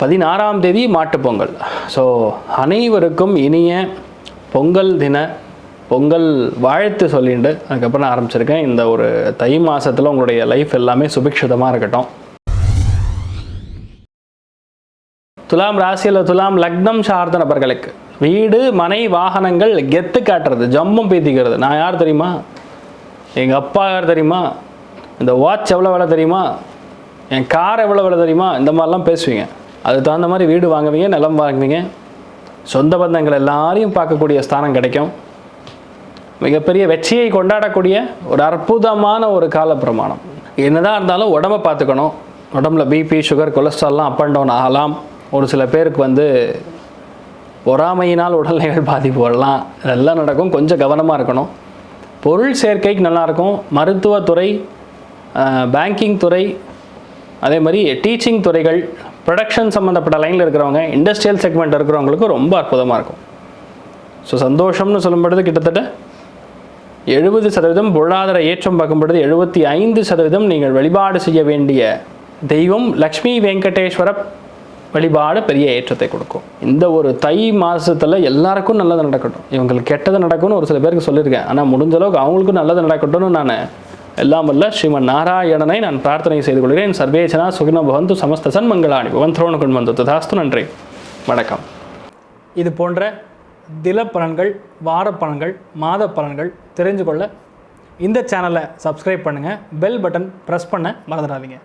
பதினாறாம் தேதி மாட்டுப்பொங்கல் ஸோ அனைவருக்கும் இனிய பொங்கல் தின பொங்கல் வாழ்த்து சொல்லிட்டு அதுக்கப்புறம் நான் ஆரம்பிச்சிருக்கேன். இந்த ஒரு தை மாதத்தில் உங்களுடைய லைஃப் எல்லாமே சுபிக்ஷிதமாக இருக்கட்டும். துலாம் ராசியில் துலாம் லக்னம் சார்ந்த நபர்களுக்கு வீடு மனை வாகனங்கள் கெத்து காட்டுறது ஜம்மும் பேத்திக்கிறது. நான் யார் தெரியுமா? எங்கள் அப்பா யார் தெரியுமா? இந்த வாட்ச் எவ்வளோ விலை தெரியுமா? என் கார் எவ்வளோ விலை தெரியுமா? இந்த மாதிரிலாம் பேசுவீங்க. அதுக்கு தகுந்த மாதிரி வீடு வாங்குவீங்க நிலம் வாங்குவீங்க. சொந்த பந்தங்கள் எல்லாரையும் பார்க்கக்கூடிய ஸ்தானம் கிடைக்கும். மிகப்பெரிய வெற்றியை கொண்டாடக்கூடிய ஒரு அற்புதமான ஒரு கால பிரமாணம் என்னதான் இருந்தாலும் உடம்பை பார்த்துக்கணும். உடம்புல பிபி சுகர் கொலஸ்ட்ரால்லாம் அப் அண்ட் டவுன் ஆகலாம். ஒரு சில பேருக்கு வந்து பொறாமையினால் உடல்நிலைகள் பாதிப்பு வரலாம். இதெல்லாம் நடக்கும். கொஞ்சம் கவனமாக இருக்கணும். பொருள் சேர்க்கைக்கு நல்லாயிருக்கும். மருத்துவத்துறை பேங்கிங் துறை அதே மாதிரி டீச்சிங் துறைகள் ப்ரொடக்ஷன் சம்மந்தப்பட்ட லைனில் இருக்கிறவங்க இண்டஸ்ட்ரியல் செக்மெண்ட் இருக்கிறவங்களுக்கு ரொம்ப அற்புதமாக இருக்கும். ஸோ சந்தோஷம்னு சொல்லும்பொழுது கிட்டத்தட்ட எழுபது சதவீதம் பொருளாதார ஏற்றம் பார்க்கும்பொழுது எழுபத்தி ஐந்து சதவீதம் நீங்கள் வழிபாடு செய்ய வேண்டிய தெய்வம் லக்ஷ்மி வெங்கடேஸ்வர வழிபாடு பெரிய ஏற்றத்தை கொடுக்கும். இந்த ஒரு தை மாதத்தில் எல்லாருக்கும் நல்லது நடக்கட்டும். இவங்களுக்கு கெட்டது நடக்கும்னு ஒரு சில பேருக்கு சொல்லியிருக்கேன். ஆனால் முடிஞ்ச அளவுக்கு அவங்களுக்கும் நல்லது நடக்கட்டும்னு நான் எல்லாம் வல்ல ஸ்ரீமன் நாராயணனை நான் பிரார்த்தனை செய்து கொள்கிறேன். சர்வேஜனா சுகின பவந்து சமஸ்த சன்மங்களாணி பவந்தரோணு கொண்டு வந்து ததாஸ்து நன்றி. வணக்கம். இது போன்ற தில பலன்கள் வார பலன்கள் மாத பலன்கள் தெரிஞ்சு கொள்ள இந்த சேனலை சப்ஸ்கிரைப் பண்ணுங்கள் பெல் பட்டன் ப்ரெஸ் பண்ண மறந்துடாதீங்க.